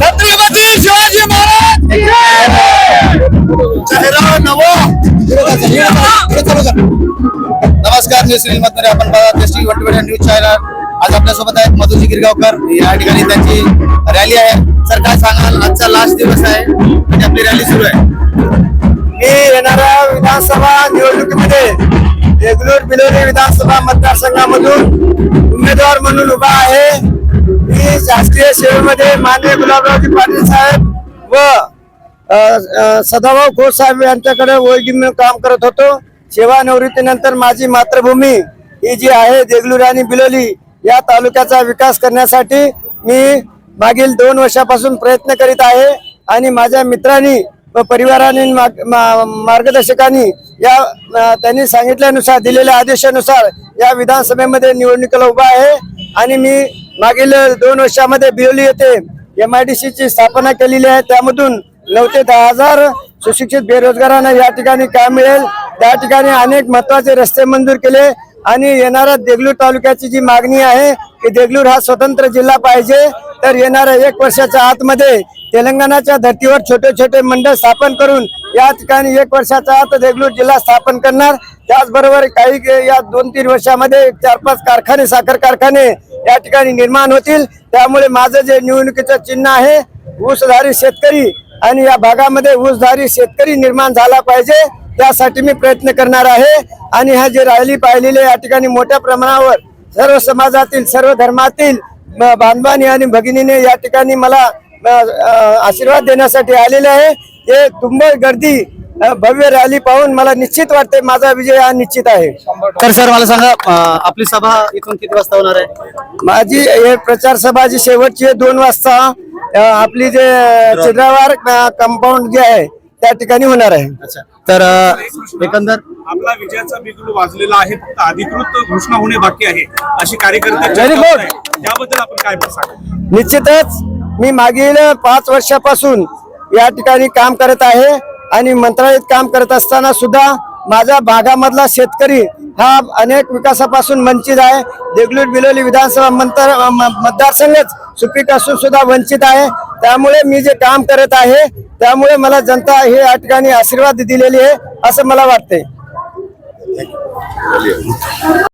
छत्रपती शिवाजी महाराज चेहरा नमस्कार मी सुनील मतनरे आपण बघा न्यूज चॅनल आज आपल्यासोबत आहेत मधुजी गिरगावकर. या ठिकाणी त्यांची रॅली आहे. सर काय सांगाल आजचा लास्ट दिवस आहे. आणि आपली रॅली सुरू आहे. मी येणाऱ्या विधानसभा निवडणुकीमध्ये देगलूर बिलोरी विधानसभा मतदारसंघामधून उमेदवार म्हणून उभा आहे. शासकीय सेवेमध्ये माननीय गुलाबरावजी पाटील साहेब व सदाभाऊ खोत साहेब यांच्याकडे ओळखी काम करत होतो. सेवानिवृत्तीनंतर माझी मातृभूमी ही जी आहे देगलुरी आणि बिलोली या तालुक्याचा विकास करण्यासाठी मी मागील दोन वर्षापासून प्रयत्न करीत आहे आणि माझ्या मित्रांनी व परिवाराने मा- मार्गदर्शकांनी या त्यांनी सांगितल्यानुसार दिलेल्या आदेशानुसार या विधानसभेमध्ये निवडणुकीला उभा आहे आणि मी मागील दोन वर्षामध्ये बिवली येथे एम आय डी ची स्थापना केलेली आहे. त्यामधून नऊ ते दहा हजार सुशिक्षित बेरोजगारांना या ठिकाणी काम मिळेल. त्या ठिकाणी अनेक महत्त्वाचे रस्ते मंजूर केले आणि येणाऱ्या देगलूर तालुक्याची जी मागणी आहे की देगलूर हा स्वतंत्र जिल्हा पाहिजे. तर येणाऱ्या एक वर्षाच्या आतमध्ये तेलंगणाच्या धर्तीवर छोटे छोटे मंडळ स्थापन करून या ठिकाणी एक वर्षाचा आत देगलूर जिल्हा स्थापन करणार. त्याचबरोबर काही या दोन तीन वर्षामध्ये चार पाच कारखाने साखर कारखाने या ठिकाणी निर्माण होतील. त्यामुळे माझं जे निवडणुकीचं चिन्ह आहे ऊसधारी शेतकरी आणि या भागामध्ये ऊसधारी शेतकरी निर्माण झाला पाहिजे त्यासाठी मी प्रयत्न करणार आहे. आणि ह्या जे राहिली पाहिलेले या ठिकाणी मोठ्या प्रमाणावर सर्व समाजातील सर्व धर्मातील बांधवानी आणि भगिनीने या ठिकाणी मला आशीर्वाद देण्यासाठी आलेले आहे. ते तुंबळ गर्दी भव्य रॅली पाहून मला निश्चित वाटते माझा विजय हा निश्चित आहे. तर सर मला सांगा आपली सभा इथून किती वाजता होणार आहे? माझी हे प्रचार सभा जी शेवटची आहे दोन वाजता आपली जे चित्रावार कंपाऊंड जे आहे त्या ठिकाणी होणार आहे. अच्छा. तर एकंदर? आपला विजयाचा बिगुल वाजलेला आहे फक्त अधिकृत घोषणा होणे बाकी आहे अशी कार्यकर्ते Very चर्चा good. होत आहे. याबद्दल आपण काय सांगा? निश्चितच मी मागील पाच वर्षापासून या ठिकाणी काम करत आहे आणि मंत्रालयात काम करत असताना सुद्धा माझ्या भागामधला शेतकरी हा अनेक विकासापासून वंचित आहे. देगलूर बिलोली विधानसभा मंत्र म- मतदारसंघच सुपीक असून सुद्धा वंचित आहे. त्यामुळे मी जे काम करत आहे त्यामुळे मला जनता हे या ठिकाणी आशीर्वाद दिलेली आहे असं मला वाटते